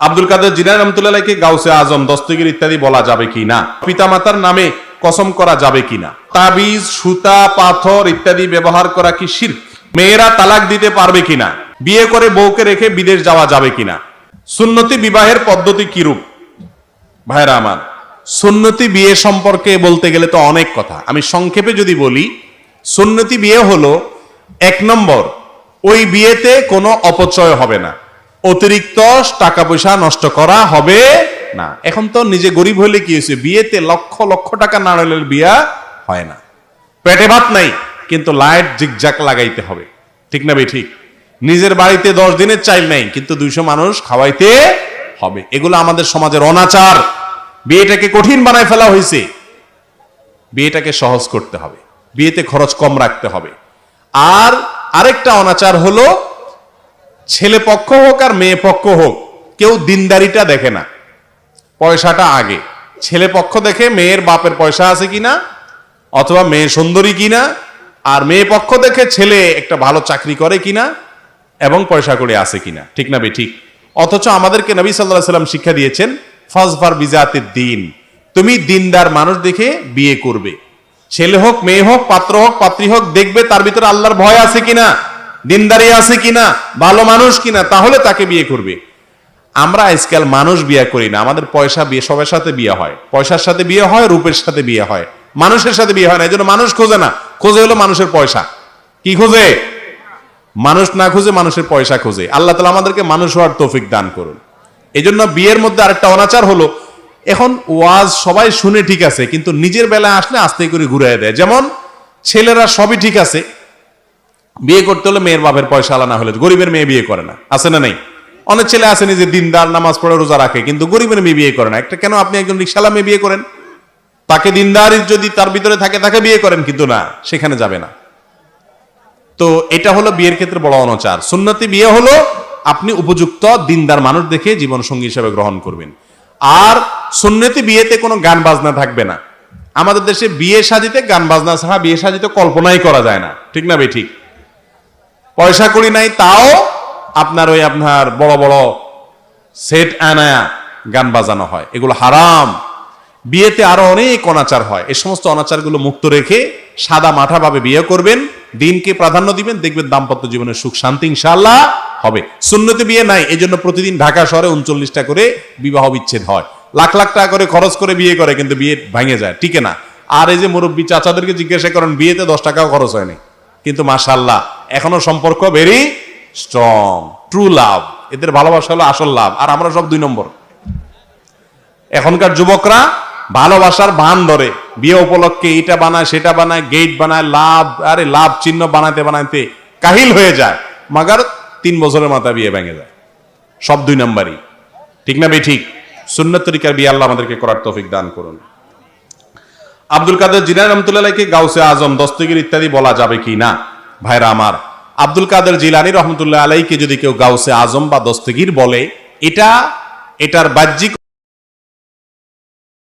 আব্দুল কাদের জিনা রহমতুল্লাহকে গাউসে আজম, দস্তগির ইত্যাদি বলা যাবে কি না পিতামাতার নামে কসম করা যাবে কি না তাবিজ, সুতা, পাথর ইত্যাদি ব্যবহার করা কি শির্ক? মেয়েরা তালাক দিতে পারবে কিনা? বিয়ে করে বউকে রেখে বিদেশ যাওয়া যাবে কিনা? সুন্নতি বিবাহের পদ্ধতি কিরূপ ভাইরা আমার, সুন্নতি বিয়ে সম্পর্কে বলতে গেলে তো অনেক কথা। আমি সংক্ষেপে যদি বলি, সুন্নতি বিয়ে হলো, এক নম্বর, ওই বিয়েতে কোনো অপচয় হবে না। অতিরিক্ত টাকা পয়সা নষ্ট করা হবে না। এখন তো নিজে গরিব হলে কি হয়েছে? বিয়েতে লক্ষ লক্ষ টাকা না বিয়া হয় না। পেটে ভাত নাই, কিন্তু লাইট জিগজাক লাগাইতে হবে। ঠিক না বে ঠিক? নিজের বাড়িতে দশ দিনের চাইল নাই, কিন্তু দুইশো মানুষ খাওয়াইতে হবে। এগুলো আমাদের সমাজের অনাচার। বিয়েটাকে কঠিন বানায় ফেলা হয়েছে বিয়েটাকে সহজ করতে হবে। বিয়েতে খরচ কম রাখতে হবে। আর আরেকটা অনাচার হলো ছেলে পক্ষ হোক আর মেয়ে পক্ষ হোক, কেউ দিনদারিটা দেখে না। পয়সাটা আগে। ছেলে পক্ষ দেখে মেয়ের বাপের পয়সা আছে কিনা, অথবা মেয়ে সুন্দরী কিনা, আর মেয়ে পক্ষ দেখে ছেলে একটা ভালো চাকরি করে কিনা, এবং পয়সা করে আছে কিনা। ঠিক না বে ঠিক। অথচ আমাদেরকে নবী সাল্লাহ সাল্লাম শিক্ষা দিয়েছেন, ফজফার বিজাতের দিন। তুমি দিনদার মানুষ দেখে বিয়ে করবে। ছেলে হোক, মেয়ে হোক, পাত্র হোক, পাত্রী হোক, দেখবে তার ভিতরে আল্লাহর ভয় আছে কিনা। দিনদারি আছে কিনা, ভালো মানুষ কিনা, তাহলে তাকে বিয়ে করবে। আমরা আজকাল মানুষ বিয়ে করি না, আমাদের পয়সা বিয়ে, সবের সাথে বিয়ে হয়। পয়সার সাথে বিয়ে হয়, রূপের সাথে বিয়ে হয়। মানুষের সাথে বিয়ে হয় না, এই জন্য মানুষ খোঁজে না। খোঁজে হলো মানুষের পয়সা। কি খোঁজে? মানুষ না খুঁজে, মানুষের পয়সা খোঁজে। আল্লাহ তালা আমাদেরকে মানুষ হওয়ার তৌফিক দান করুন। এই জন্য বিয়ের মধ্যে আরেকটা অনাচার হলো, এখন ওয়াজ সবাই শুনে ঠিক আছে, কিন্তু নিজের বেলায় আসলে আস্তে করে ঘুরে দেয়। যেমন ছেলেরা সবই ঠিক আছে বিয়ে করতে হলে মেয়ের বাপের পয়সা আলা না হলে গরিবের মেয়ে বিয়ে করে না। আছে না নেই? অনেক ছেলে আছে নিজে দিনদার নামাজ পড়ে, রোজা রাখে, কিন্তু গরিবের মেয়ে বিয়ে করে না। একটা কেন আপনি একজন রিক্সালা মেয়ে বিয়ে করেন? তাকে দিনদার যদি তার ভিতরে থাকে, তাকে বিয়ে করেন কিন্তু না, সেখানে যাবে না। তো এটা হলো বিয়ের ক্ষেত্রে বড় অনচার। সুন্নতি বিয়ে হলো আপনি উপযুক্ত দিনদার মানুষ দেখে জীবন সঙ্গী হিসেবে গ্রহণ করবেন। আর সুন্নতি বিয়েতে কোনো গান বাজনা থাকবে না। আমাদের দেশে বিয়ে সাজিতে গান বাজনা ছাড়া বিয়ে সাজিতে কল্পনাই করা যায় না। ঠিক না বে ঠিক? পয়সা করি নাই, তাও আপনার ওই আপনার বড় বড় সেট আনায়া গান বাজানো হয়। এগুলো হারাম। বিয়েতে আরও অনেক অনাচার হয়। এই সমস্ত অনাচারগুলো মুক্ত রেখে সাদা মাঠা ভাবে বিয়ে করবেন, দিনকে প্রাধান্য দিবেন, দেখবেন দাম্পত্য জীবনের সুখ, শান্তি ইনশাল্লাহ হবে। সুন্নতি বিয়ে নাই এই জন্য প্রতিদিন ঢাকা শহরে উনচল্লিশটা করে বিবাহ বিচ্ছেদ হয়। লাখ লাখ টাকা করে খরচ করে বিয়ে করে, কিন্তু বিয়ে ভাঙে যায়, টিকে না। আর এই যে মুরব্বী চাচাদেরকে জিজ্ঞাসা করেন, বিয়েতে দশ টাকাও খরচ হয়নি। কিন্তু মাশাল্লাহ এখনও সম্পর্ক ভেরি স্ট্রং ট্রু লাভ এদের ভালোবাসা হলো আসল লাভ আর আমরা সব দুই নম্বর। এখনকার যুবকরা ভালোবাসার ভান ধরে। বিয়ে উপলক্ষে এটা বানায়, সেটা বানায় গেট বানায় লাভ আরে লাভ চিহ্ন বানাইতে বানাইতে কাহিল হয়ে যায়। মাগার তিন বছরের মাথা বিয়ে ভেঙে যায়। সব দুই নম্বরই। ঠিক না বে ঠিক। সুন্নত তরিকার বিয়ে আল্লাহ আমাদেরকে করার তৌফিক দান করুন। আব্দুল কাদের জিনা রহমতুল্লাহকে গাউসে আজম, দস্তগির ইত্যাদি বলা যাবে কি না? ভাইরা আমার, আব্দুল কাদের জিলানি রহমতুল্লাহ আলাইকে যদি কেউ গাউসে আজম বা দস্তগীর বলে, এটা, এটার বাহ্যিক